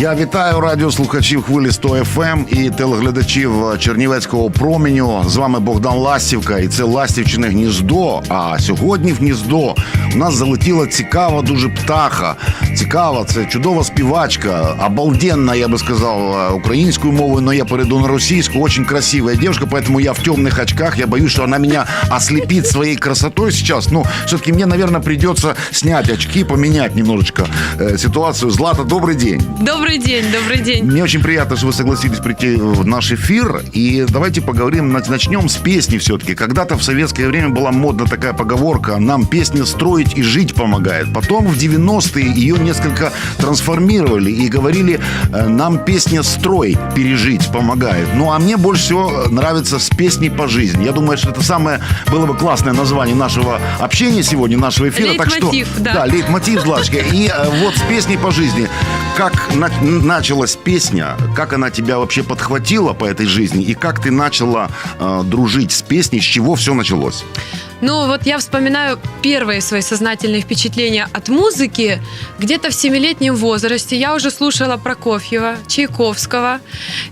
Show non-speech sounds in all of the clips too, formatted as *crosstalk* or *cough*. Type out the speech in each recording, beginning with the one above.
Я вітаю радіослухачів хвилі 100 FM і телеглядачів Чернівецького променю. З вами Богдан Ластівка, і це Ластівчине гніздо. А сьогодні в гніздо у нас залетіла цікава дуже птаха. Цікава, це чудова співачка, обалденна, я би сказав, українською мовою, но я перейду на російську. Очень красивая девушка, поэтому я в темных очках. Я боюсь, что она меня ослепит своей красотой сейчас. Ну, все-таки мне, наверное, придется снять очки, поменять немножечко э, ситуацию. Злата, добрый день. Добрый день, добрый день. Мне очень приятно, что вы согласились прийти в наш эфир. И давайте поговорим, нач- начнем с песни все-таки. Когда-то в советское время была модна такая поговорка «Нам песня строить и жить помогает». Потом в 90-е ее несколько трансформировали и говорили э, «Нам песня строй пережить помогает». Ну, а мне больше всего нравится с песней по жизни. Я думаю, что это самое было бы классное название нашего общения сегодня, нашего эфира. так что, Лейтмотив, да. да, лейтмотив, Златочка. И э, вот с песней по жизни. Как на- началась песня, как она тебя вообще подхватила по этой жизни, и как ты начала э, дружить с песней, с чего все началось? Ну вот я вспоминаю первые свои сознательные впечатления от музыки. Где-то в семилетнем возрасте я уже слушала Прокофьева, Чайковского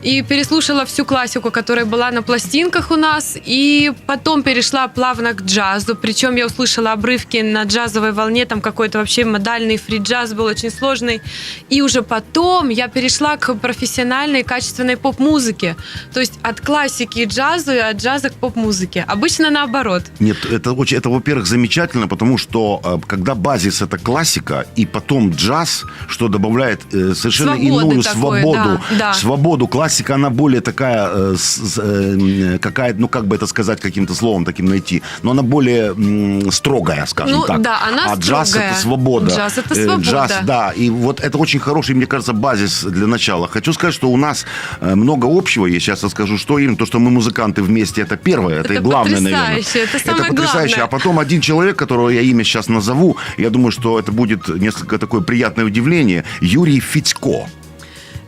и переслушала всю классику, которая была на пластинках у нас. И потом перешла плавно к джазу. Причем я услышала обрывки на джазовой волне, там какой-то вообще модальный фри-джаз был очень сложный. И уже потом я перешла к профессиональной качественной поп-музыке. То есть от классики к джазу и от джаза к поп-музыке. Обычно наоборот. Нет, это очень, это, во-первых, замечательно, потому что э, когда базис это классика, и потом джаз, что добавляет э, совершенно Свободы иную такой, свободу, да, да. свободу. Классика, она более такая, э, с- э, какая, ну как бы это сказать каким-то словом таким найти, но она более м, строгая, скажем Ну, так. да, она а джаз строгая. это свобода. Джаз это свобода. Джаз, да, и вот это очень хороший, мне кажется, базис для начала. Хочу сказать, что у нас много общего. Я сейчас расскажу, что именно. То, что мы музыканты вместе, это первое, это, Это и главное, наверное. это самое потрясающе. главное. А потом один человек, которого я имя сейчас назову, я думаю, что это будет несколько такое приятное удивление. Юрий Федько.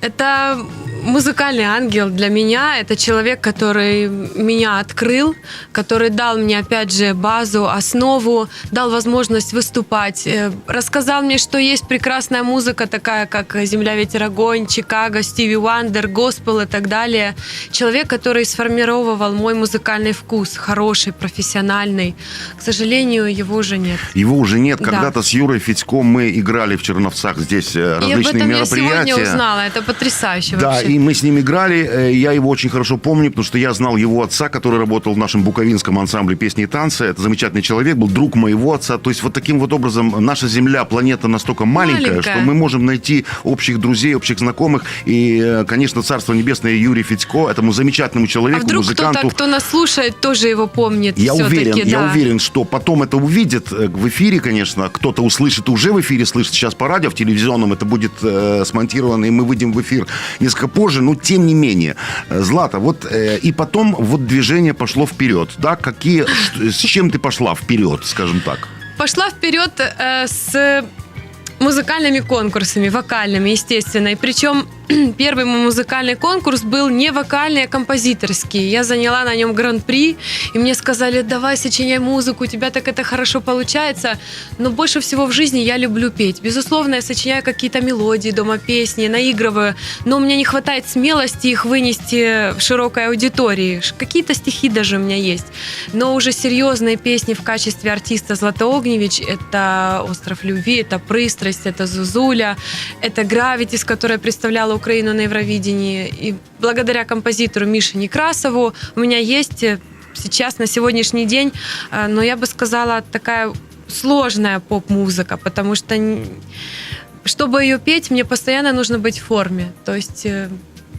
Это музыкальный ангел для меня. Это человек, который меня открыл, который дал мне, опять же, базу, основу, дал возможность выступать, э, рассказал мне, что есть прекрасная музыка, такая как «Земля, ветер, огонь», «Чикаго», «Стиви Уандер», «Госпел» и так далее. Человек, который сформировал мой музыкальный вкус, хороший, профессиональный. К сожалению, его уже нет. Его уже нет. Да. Когда-то с Юрой Федько мы играли в Черновцах здесь э, И об различные этом я мероприятия. сегодня узнала. Это потрясающе Да, вообще. и мы с ним играли. Э, Я его очень хорошо помню, потому что я знал его отца, который работал в нашем буковинском ансамбле песни и танцы. Это замечательный человек, был друг моего отца. То есть вот таким вот образом наша Земля, планета настолько маленькая, Маленькая. что мы можем найти общих друзей, общих знакомых. И, э, конечно, Царство Небесное Юрий Федько, этому замечательному А человеку, вдруг музыканту. кто-то, кто нас слушает, тоже его помнит. Я уверен, я да. уверен, что потом это увидит э, в эфире, конечно, кто-то услышит уже в эфире, слышит сейчас по радио, в телевизионном это будет э, смонтировано, и мы выйдем в эфир несколько позже, но тем не менее. Э, Злата, вот э, и потом вот движение пошло вперед, да, какие, *laughs* с чем ты пошла вперед, скажем так? Пошла вперед э, с музыкальными конкурсами, вокальными, естественно. И причем *clears throat* первый мой музыкальный конкурс был не вокальный, а композиторский. Я заняла на нем гран-при, и мне сказали, давай сочиняй музыку, у тебя так это хорошо получается. Но больше всего в жизни я люблю петь. Безусловно, я сочиняю какие-то мелодии дома, песни, наигрываю, но у меня не хватает смелости их вынести в широкой аудитории. Какие-то стихи даже у меня есть. Но уже серьезные песни в качестве артиста Златоогневич – это «Остров любви», это «Пристрасть», это «Зузуля», это «Гравити», с которой представляла Украину на Евровидении. И благодаря композитору Мише Некрасову у меня есть э, сейчас, на сегодняшний день, э, но я бы сказала, такая сложная поп-музыка, потому что чтобы ее петь, мне постоянно нужно быть в форме. То есть э,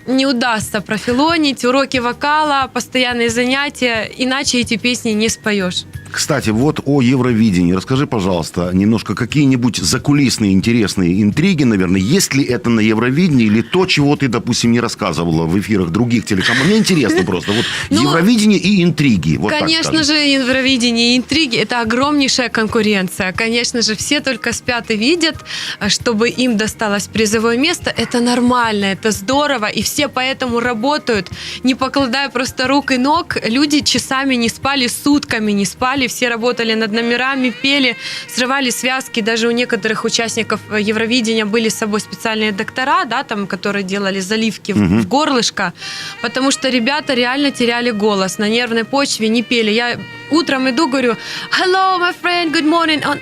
не удастся профилонить, уроки вокала, постоянные занятия, иначе эти песни не споешь. Кстати, вот о Евровидении. Расскажи, пожалуйста, немножко какие-нибудь закулисные интересные интриги, наверное. Есть ли это на Евровидении или то, чего ты, допустим, не рассказывала в эфирах других телекомпаний? Мне интересно просто. Вот *laughs* Ну, Евровидение и интриги. Вот Конечно же, Евровидение и интриги – это огромнейшая конкуренция. Конечно же, все только спят и видят, чтобы им досталось призовое место. Это нормально, это здорово, и все поэтому работают, не покладая просто рук и ног. Люди часами не спали, сутками не спали, выступали, все работали над номерами, пели, срывали связки. Даже у некоторых участников э, Евровидения были с собой специальные доктора, да, там, которые делали заливки в, Мгм. в горлышко, потому что ребята реально теряли голос на нервной почве, не пели. Я утром иду, говорю, hello, my friend, good morning. Он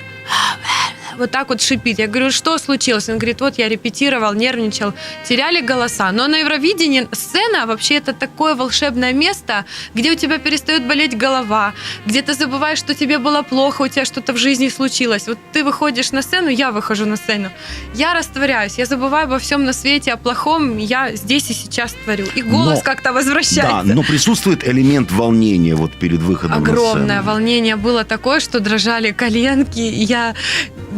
вот так вот шипит. Я говорю, что случилось? Он говорит, вот я репетировал, нервничал, теряли голоса. Но на Евровидении сцена вообще это такое волшебное место, где у тебя перестает болеть голова, где ты забываешь, что тебе было плохо, у тебя что-то в жизни случилось. Вот ты выходишь на сцену, я выхожу на сцену, я растворяюсь, я забываю обо всем на свете, о плохом, я здесь и сейчас творю. И голос Но- как-то Да, возвращается. но присутствует элемент волнения вот перед выходом на Огромное сцену. волнение было такое, что дрожали коленки. Я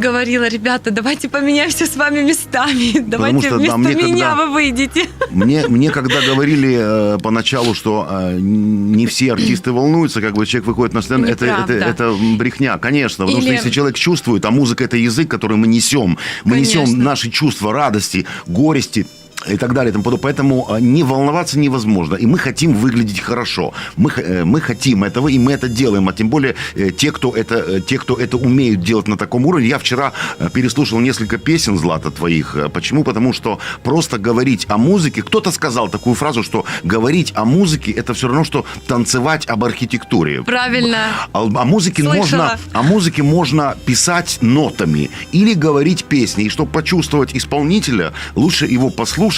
говорила, ребята, давайте поменяемся с вами местами. *laughs* Давайте что, да, вместо мне меня когда- вы выйдете. Мне, *laughs* мне когда говорили э, поначалу, что э, не все артисты *clears throat* волнуются, как бы человек выходит на сцену, это, это, это брехня, конечно. Потому что Или- если человек чувствует, а музыка это язык, который мы несем, мы Конечно. несем наши чувства радости, горести, и так далее. и тому подобное. Поэтому э, не волноваться невозможно. И мы хотим выглядеть хорошо. Мы, э, мы хотим этого, и мы это делаем. А тем более э, те, кто это, э, те, кто это умеют делать на таком уровне. Я вчера переслушал несколько песен, Злата, твоих. Почему? Потому что просто говорить о музыке... Кто-то сказал такую фразу, что говорить о музыке – это все равно, что танцевать об архитектуре. Правильно. А О музыке Слышала. можно, о музыке можно писать нотами или говорить песни. И чтобы почувствовать исполнителя, лучше его послушать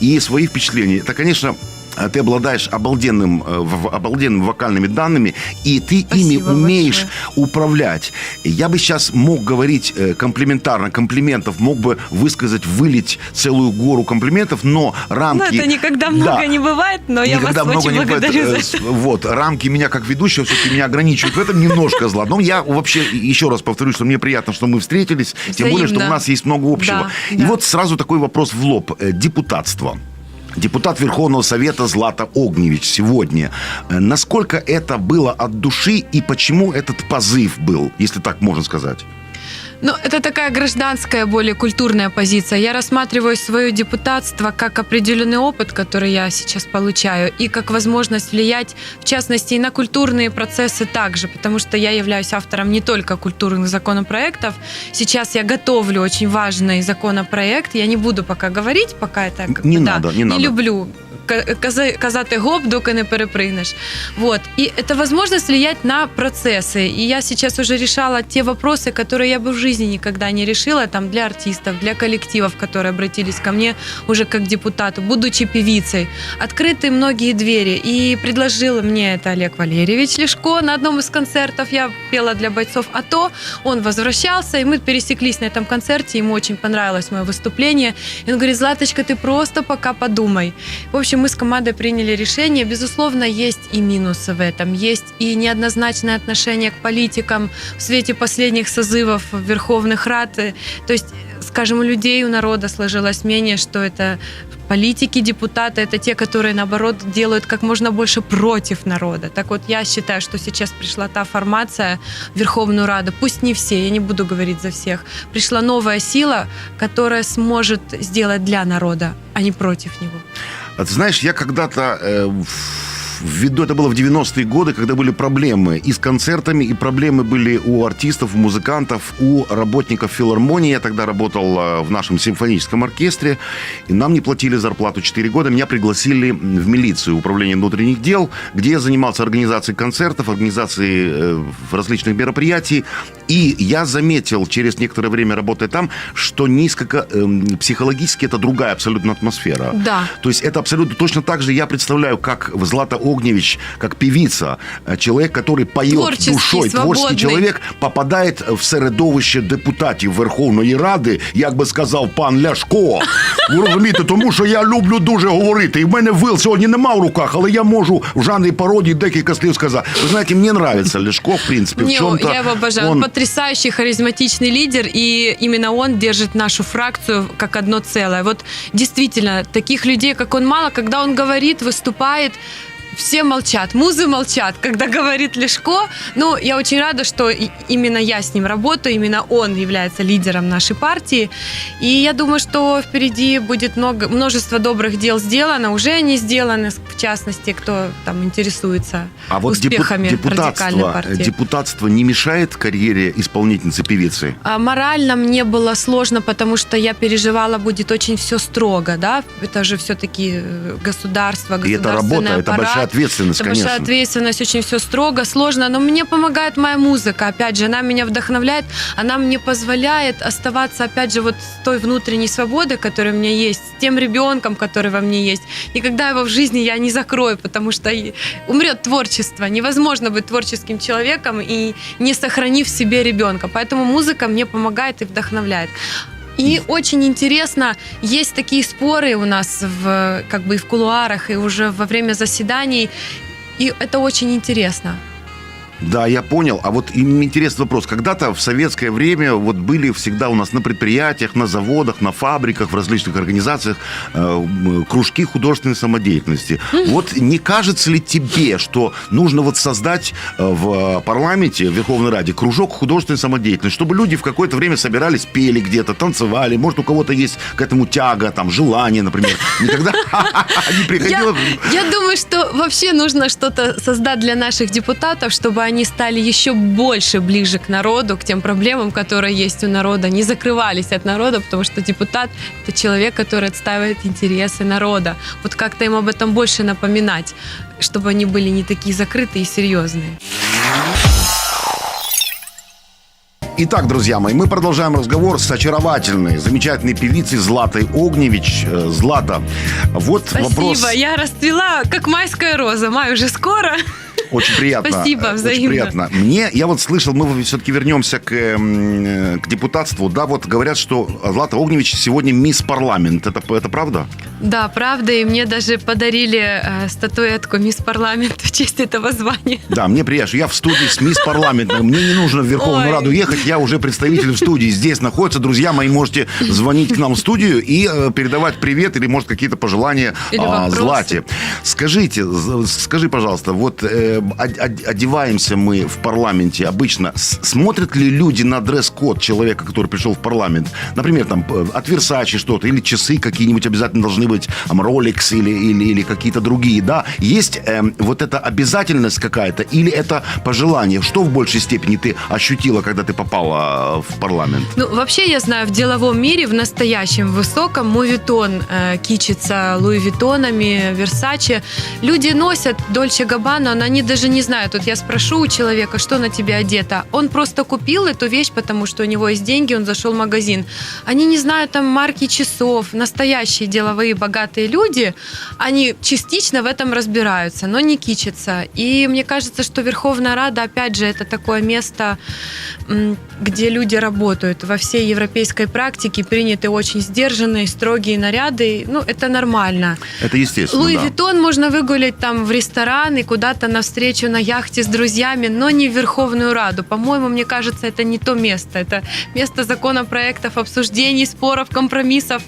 и свои впечатления. Это, конечно, ты обладаешь обалденным, э, обалденными вокальными данными, и ты ими Спасибо умеешь большое. управлять. Я бы сейчас мог говорить э, комплиментарно, комплиментов, мог бы высказать, вылить целую гору комплиментов, но Ну, рамки... это никогда много Да. не бывает, но я Никогда вас много очень не бывает. благодарю за Э, это. Вот, рамки меня как ведущего все-таки меня ограничивают в этом немножко зла. Но я вообще еще раз повторю, что мне приятно, что мы встретились. Тем более, что у Взаимно. нас есть много общего. Да, И да. вот сразу такой вопрос в лоб. Депутатство. Депутат Верховного Совета Злата Огневич сегодня. Э, Насколько это было от души и почему этот позыв был, если так можно сказать? Ну, это такая гражданская, более культурная позиция. Я рассматриваю свое депутатство как определенный опыт, который я сейчас получаю, и как возможность влиять, в частности, и на культурные процессы также, потому что я являюсь автором не только культурных законопроектов. Сейчас я готовлю очень важный законопроект. Я не буду пока говорить, пока это как Не да, надо, не надо. люблю казати гоп, доки не перепрыгнеш. Вот. И это возможность влиять на процессы. И я сейчас уже решала те вопросы, которые я бы в жизни никогда не решила, там, для артистов, для коллективов, которые обратились ко мне уже как депутату, будучи певицей. Открыты многие двери. И предложил мне это Олег Валерьевич Лешко на одном из концертов. Я пела для бойцов АТО. Он возвращался, и мы пересеклись на этом концерте. Ему очень понравилось мое выступление. И он говорит, Златочка, ты просто пока подумай. В общем, мы с командой приняли решение. Безусловно, есть и минусы в этом. Есть и неоднозначное отношение к политикам в свете последних созывов Верховных Рад. То есть, скажем, у людей, у народа сложилось мнение, что это политики, депутаты, это те, которые, наоборот, делают как можно больше против народа. Так вот, я считаю, что сейчас пришла та формация в Верховную Раду, пусть не все, я не буду говорить за всех, пришла новая сила, которая сможет сделать для народа, а не против него. Ты знаешь, я когда-то э, ввиду, это было в 90-е годы, когда были проблемы и с концертами, и проблемы были у артистов, у музыкантов, у работников филармонии. Я тогда работал э, в нашем симфоническом оркестре, и нам не платили зарплату 4 года. Меня пригласили в милицию, управление внутренних дел, где я занимался организацией концертов, организацией э, различных мероприятий. И я заметил через некоторое время работая там, что несколько эм, психологически это другая абсолютно атмосфера. Да. То есть это абсолютно точно так же я представляю, как Злата Огневич, как певица, э, человек, который поет Творческий, душой, свободний. творчий человек, попадает в середовище депутатів Верховної Ради, як би сказав пан Ляшко. Ви *laughs* розумієте, тому що я люблю дуже говорити. І в мене вил сьогодні нема в руках, але я можу в жанрі пародії декілька слів сказати. Ви знаєте, мені нравится Ляшко, в принципе, в Не, чем-то. я его обожаю. Он... он- потрясающий, харизматичный лидер, и именно он держит нашу фракцию как одно целое. Вот действительно, таких людей, как он, мало. Когда он говорит, выступает, все молчат, музы молчат, когда *laughs* говорит Лешко. Но я очень рада, что именно я с ним работаю, именно он является лидером нашей партии. И я думаю, что впереди будет много, множество добрых дел сделано, уже они сделаны, в частности, кто там интересуется А вот депу- успехами радикальной депутатство, партии. депутатство не мешает карьере исполнительницы певицы? А морально мне было сложно, потому что я переживала, будет очень все строго, да, это же все-таки государство, И это работа, это аппарат. большая ответственность, Это конечно. большая ответственность, очень все строго, сложно, но мне помогает моя музыка, опять же, она меня вдохновляет, она мне позволяет оставаться, опять же, вот с той внутренней свободой, которая у меня есть, с тем ребенком, который во мне есть. Никогда его в жизни я не закрою, потому что умрет творчество. Невозможно быть творческим человеком и не сохранив в себе ребенка. Поэтому музыка мне помогает и вдохновляет. И очень интересно, есть такие споры у нас в, как бы и в кулуарах, и уже во время заседаний, и это очень интересно. Да, я понял. А вот интересный вопрос. Когда-то в советское время вот были всегда у нас на предприятиях, на заводах, на фабриках, в различных организациях э, кружки художественной самодеятельности. Вот не кажется ли тебе, что нужно вот создать э, в парламенте, в Верховной Раде, кружок художественной самодеятельности, чтобы люди в какое-то время собирались, пели где-то, танцевали, может, у кого-то есть к этому тяга, там, желание, например. Никогда *laughs* не приходило... я думаю, что вообще нужно что-то создать для наших депутатов, чтобы они стали еще больше ближе к народу, к тем проблемам, которые есть у народа, не закрывались от народа, потому что депутат – это человек, который отстаивает интересы народа. Вот как-то им об этом больше напоминать, чтобы они были не такие закрытые и серьезные. Итак, друзья мои, мы продолжаем разговор с очаровательной, замечательной певицей Златой Огневич. Э, Злата, вот Спасибо, вопрос я расцвела, как майская роза. Май уже скоро. Очень приятно. Спасибо, э, Очень взаимно. приятно. Мне, я вот слышал, мы все-таки вернемся к, э, к депутатству. Да, вот говорят, что Злата Огневич сегодня мисс парламент. Это, это правда? Да, правда, и мне даже подарили э, статуэтку мисс парламент *laughs* в честь этого звания. Да, мне приятно. Я в студии с мисс парламент. Мне не нужно в Верховную Ой. Раду ехать. Я уже представитель в студии. Здесь находится. Друзья мои, можете звонить к нам в студию и э, передавать привет или, может, какие-то пожелания вопросы. Злате. Скажите, скажи, пожалуйста, вот э, одеваемся мы в парламенте обычно. Смотрят ли люди на дресс-код человека, который пришел в парламент? Например, там э, от Versace что-то, или часы какие-нибудь обязательно должны быть, там, Rolex или, или, или какие-то другие, да? Есть эм, вот эта обязательность какая-то или это пожелание? Что в большей степени ты ощутила, когда ты попала э, в парламент? Ну, вообще, я знаю, в деловом мире, в настоящем, высоком, Мувитон э, кичится Луи Виттонами, Версаче. Люди носят Дольче Габбану, но они даже не знают. Вот я спрошу у человека, что на тебе одето. Он просто купил эту вещь, потому что у него есть деньги, он зашел в магазин. Они не знают там марки часов. Настоящие деловые богатые люди, они частично в этом разбираются, но не кичатся. И мне кажется, что Верховная Рада, опять же, это такое место, где люди работают. Во всей европейской практике приняты очень сдержанные, строгие наряды. Ну, это нормально. Это естественно, Луи да. Виттон можно выгулять там в ресторан и куда-то навстречу на яхте с друзьями, но не в Верховную Раду. По-моему, мне кажется, это не то место. Это место законопроектов, обсуждений, споров, компромиссов.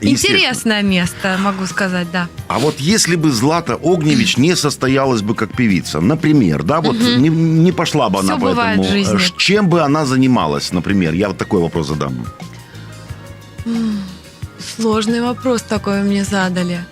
Интересное место, могу сказать, да. А вот если бы Злата Огневич не состоялась бы как певица, например, да, вот не, не пошла бы она Всё по этому, в жизни. э, чем бы она занималась, например? Я вот такой вопрос задам. Сложный вопрос такой мне задали.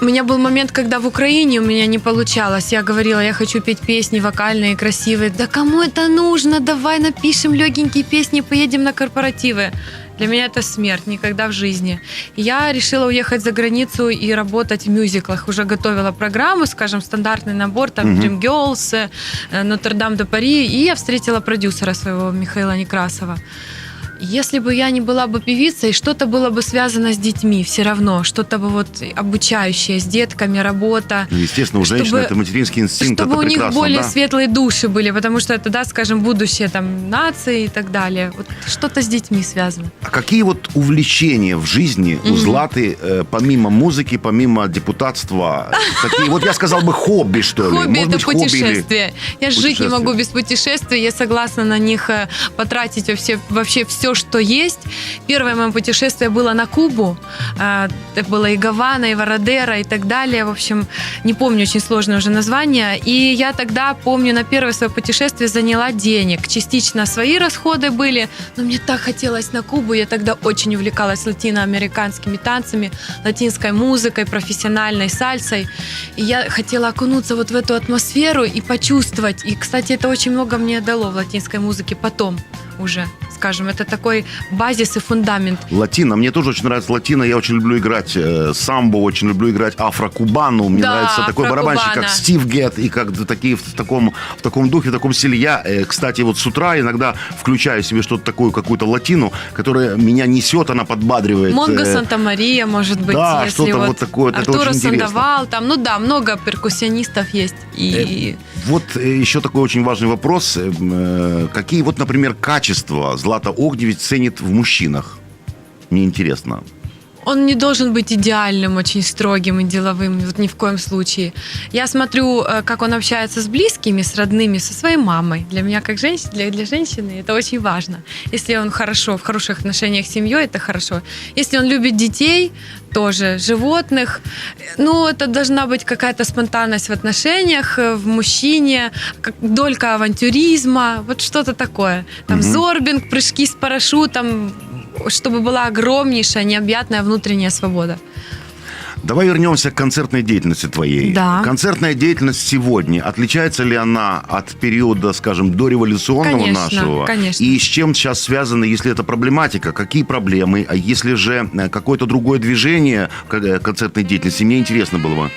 У меня был момент, когда в Украине у меня не получалось. Я говорила, я хочу петь песни вокальные, красивые. Да кому это нужно? Давай напишем легенькие песни, поедем на корпоративы. Для меня это смерть, никогда в жизни. Я решила уехать за границу и работать в мюзиклах. Уже готовила программу, скажем, стандартный набор, там Мгм. Dream Girls, э, Notre-Dame de Paris. И я встретила продюсера своего, Михаила Некрасова. Если бы я не была бы певицей, что-то было бы связано с детьми все равно, что-то бы вот обучающее, с детками, работа. Ну, естественно, у Чтобы- женщины это материнский инстинкт, Чтобы это у них более да? светлые души были, потому что это, да, скажем, будущее там нации и так далее. Вот что-то с детьми связано. А какие вот увлечения в жизни у Мгм. Златы, э, помимо музыки, помимо депутатства? Такие, вот я сказал бы хобби, что ли? Хобби это путешествие. Я жить не могу без путешествий. Я согласна на них э, потратить вообще все все, что есть. Первое мое путешествие было на Кубу. А, Это было и Гавана, и Вородера, и так далее. В общем, не помню очень сложное уже название. И я тогда, помню, на первое свое путешествие заняла денег. Частично свои расходы были, но мне так хотелось на Кубу. Я тогда очень увлекалась латиноамериканскими танцами, латинской музыкой, профессиональной сальсой. И я хотела окунуться вот в эту атмосферу и почувствовать. И, кстати, это очень много мне дало в латинской музыке потом уже, скажем. Это такой базис и фундамент. Латино. Мне тоже очень нравится латино. Я очень люблю играть э, самбо, очень люблю играть афро-кубану. Мне Да, нравится такой барабанщик, как. Стив Гетт, и как такие в таком, в таком духе, в таком стиле. Я, э, кстати, вот с утра иногда включаю себе что-то такое, какую-то латину, которая меня несет, она подбадривает. Монго Э, Санта-Мария, может быть, да, если что-то вот такое, это Артуро очень интересно. Сандовал, там, ну да, много перкуссионистов есть. И Вот э, еще такой очень важный вопрос. Э, м, э, Какие вот, например, качества Злата Огневич ценит в мужчинах? Мне интересно. Он не должен быть идеальным, очень строгим и деловым, вот ни в коем случае. Я смотрю, э, как он общается с близкими, с родными, со своей мамой. Для меня, как женщины, для, для женщины, это очень важно. Если он хорошо, в хороших отношениях с семьей, это хорошо. Если он любит детей, тоже, животных, ну, это должна быть какая-то спонтанность в отношениях, э, в мужчине, как долька авантюризма, вот что-то такое. Там Мгм. зорбинг, прыжки с парашютом, чтобы была огромнейшая, необъятная внутренняя свобода. Давай вернемся к концертной деятельности твоей. Да. Концертная деятельность сегодня, отличается ли она от периода, скажем, дореволюционного Конечно, нашего? конечно. И с чем сейчас связана, если это проблематика, какие проблемы? А если же э, какое-то другое движение э, концертной деятельности? Мне интересно было бы.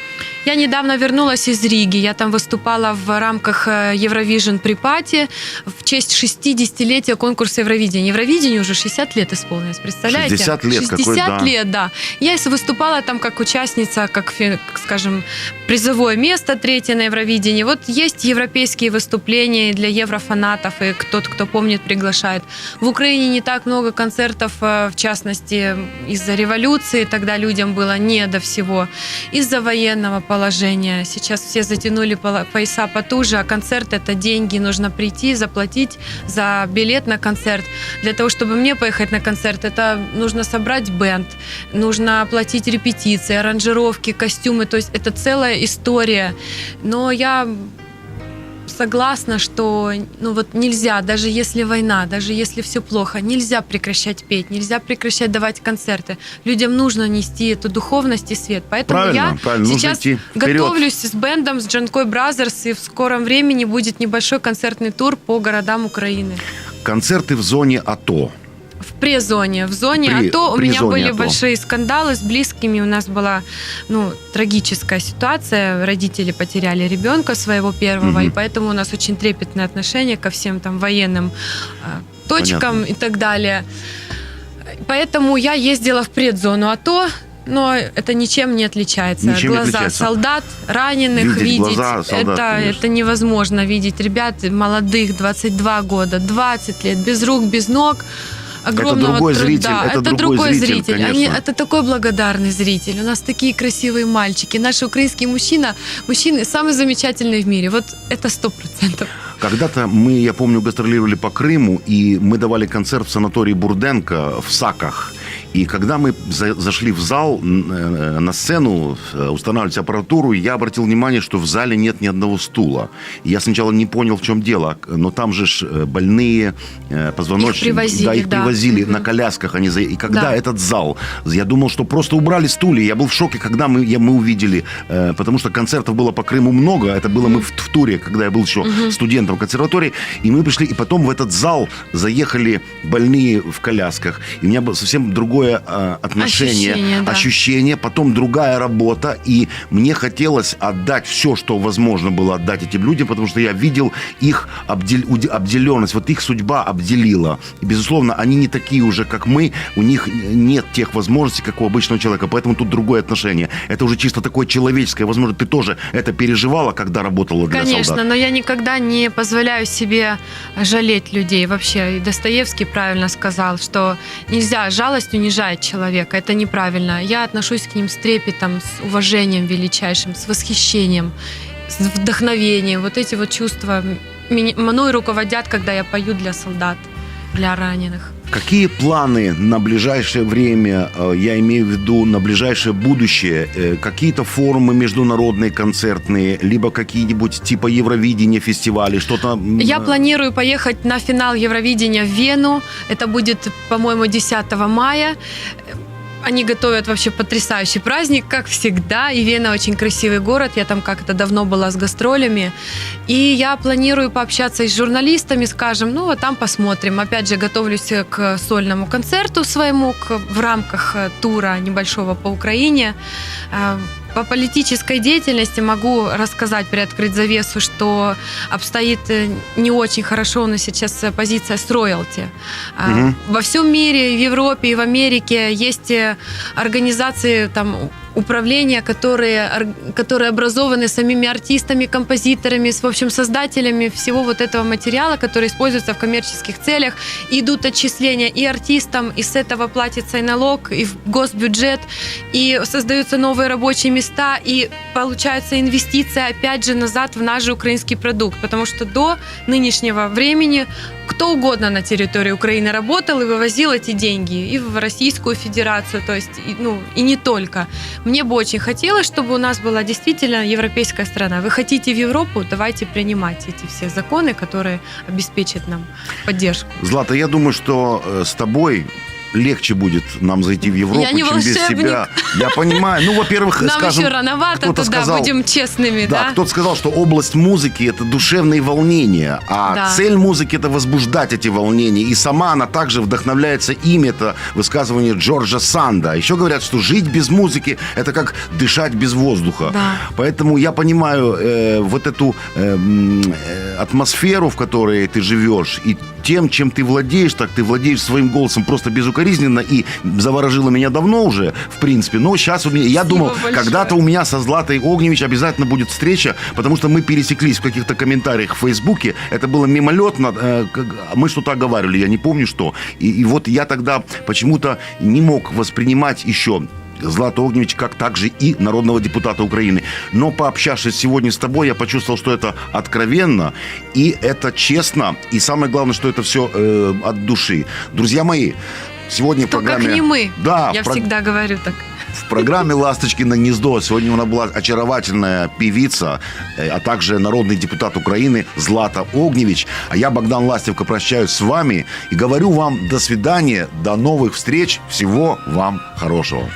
Я недавно вернулась из Риги. Я там выступала в рамках э, Eurovision при Пати в честь 60-летия конкурса Евровидения. Евровидению уже 60 лет исполнилось, представляете? 60 лет, 60 какой, да. лет, да. Я выступала там как участница, как, скажем, призовое место третье на Евровидении. Вот есть европейские выступления для еврофанатов, и тот, кто помнит, приглашает. В Украине не так много концертов, э, в частности, из-за революции, тогда людям было не до всего. Из-за военного положения. Сейчас все затянули пояса потуже, а концерт это деньги. Нужно прийти, заплатить за билет на концерт. Для того, чтобы мне поехать на концерт, это нужно собрать бенд, нужно оплатить репетиции, аранжировки, костюмы. То есть это целая история. Но я согласна, что ну вот нельзя, даже если война, даже если все плохо, нельзя прекращать петь, нельзя прекращать давать концерты. Людям нужно нести эту духовность и свет. Поэтому Правильно, я правильно, сейчас готовлюсь с бендом, с Джанкой Бразерс, и в скором времени будет небольшой концертный тур по городам Украины. Концерты в зоне АТО. В презоне. В зоне При- АТО у меня зоне были АТО. большие скандалы с близкими. У нас была ну, трагическая ситуация. Родители потеряли ребенка своего первого, Мгм. и поэтому у нас очень трепетное отношение ко всем там военным э, точкам Понятно. и так далее. Поэтому я ездила в предзону АТО, но это ничем не отличается. Ничем не глаза отличается. солдат, раненых Видеть видеть, глаза солдат, это, конечно. это невозможно видеть. Ребят молодых, 22 года, 20 лет, без рук, без ног. Огромного другой труда. зритель, это другой зритель, Они, конечно. это такой благодарный зритель. У нас такие красивые мальчики. Наш украинский мужчина, мужчины самый замечательный в мире. Вот это сто процентов. Когда-то мы, я помню, гастролировали по Крыму, и мы давали концерт в санатории Бурденко в Саках. И когда мы за- зашли в зал, э, на сцену, э, устанавливать аппаратуру, я обратил внимание, что в зале нет ни одного стула. Я сначала не понял, в чем дело, но там же э, больные, позвоночники. Их привозили, да, их да. привозили Мгм. на колясках. Они за... И когда Да. этот зал, я думал, что просто убрали стулья. Я был в шоке, когда мы, я, мы увидели, потому что концертов было по Крыму много. Это было мы в, в туре, когда я был еще студентом консерватории. И мы пришли, и потом в этот зал заехали больные в колясках. И у меня было совсем другое э, отношение, Ощущение, да. ощущение, потом другая работа. И мне хотелось отдать все, что возможно было отдать этим людям, потому что я видел их обдел- обделенность. Вот их судьба обделила. И, безусловно, они не такие уже, как мы. У них нет тех возможностей, как у обычного человека. Поэтому тут другое отношение. Это уже чисто такое человеческое. Возможно, ты тоже это переживала, когда работала для Конечно, солдат. но я никогда не позволяю себе жалеть людей вообще. И Достоевский правильно сказал, что нельзя жалость унижает человека. Это неправильно. Я отношусь к ним с трепетом, с уважением величайшим, с восхищением, с вдохновением. Вот эти вот чувства мной руководят, когда я пою для солдат, для раненых. Какие планы на ближайшее время, э, я имею в виду на ближайшее будущее? Э, Какие-то форумы международные, концертные, либо какие-нибудь типа Евровидения, фестивали, что-то... Я планирую поехать на финал Евровидения в Вену. Это будет, по-моему, 10 мая. Они готовят вообще потрясающий праздник, как всегда. И Вена очень красивый город. Я там как-то давно была с гастролями. И я планирую пообщаться с журналистами, скажем, ну, а там посмотрим. Опять же, готовлюсь к сольному концерту своему к, в рамках э, тура небольшого по Украине. По политической деятельности могу рассказать, приоткрыть завесу, что обстоит э, не очень хорошо у нас сейчас э, позиция с роялти. Мгм. Во всем мире, в Европе и в Америке есть э, организации там управления, которые, ор- которые образованы самими артистами, композиторами, в общем, создателями всего вот этого материала, который используется в коммерческих целях. Идут отчисления и артистам, и с этого платится и налог, и в госбюджет, и создаются новые рабочие места, и получается инвестиция опять же назад в наш же украинский продукт, потому что до нынешнего времени кто угодно на территории Украины работал и вывозил эти деньги и в Российскую Федерацию, то есть, ну, и не только. Мне бы очень хотелось, чтобы у нас была действительно европейская страна. Вы хотите в Европу, давайте принимать эти все законы, которые обеспечат нам поддержку. Злата, я думаю, что э, с тобой легче будет нам зайти в Европу, Я не чем без волшебник. тебя. Я понимаю. Ну, во-первых, Нам скажем, еще рановато кто-то туда, сказал- будем честными, Да, да? кто-то сказал, что область музыки это душевные волнения, а Да. цель музыки это возбуждать эти волнения. И сама она также вдохновляется им. Это высказывание Джорджа Санда. Еще говорят, что жить без музыки это как дышать без воздуха. Да. Поэтому я понимаю э, вот эту э, м, э, атмосферу, в которой ты живешь, и тем, чем ты владеешь, так ты владеешь своим голосом просто безукоризненно и заворожило меня давно уже, в принципе. Но сейчас у меня, я Спасибо думал, когда-то у меня со Златой Огневич обязательно будет встреча, потому что мы пересеклись в каких-то комментариях в Фейсбуке. Это было мимолетно. э, Мы что-то оговаривали, я не помню что. И, и вот я тогда почему-то не мог воспринимать еще Злату Огневич как также и народного депутата Украины. Но пообщавшись сегодня с тобой, я почувствовал, что это откровенно, и это честно, и самое главное, что это все от души. Друзья мои, сегодня в Кто программе... как не мы. Да, Я в прог- всегда говорю так. в программе «Ласточкино гнездо» сегодня у нас была очаровательная певица, э, а также народный депутат Украины Злата Огневич. А я, Богдан Ластевко, прощаюсь с вами и говорю вам до свидания, до новых встреч, всего вам хорошего.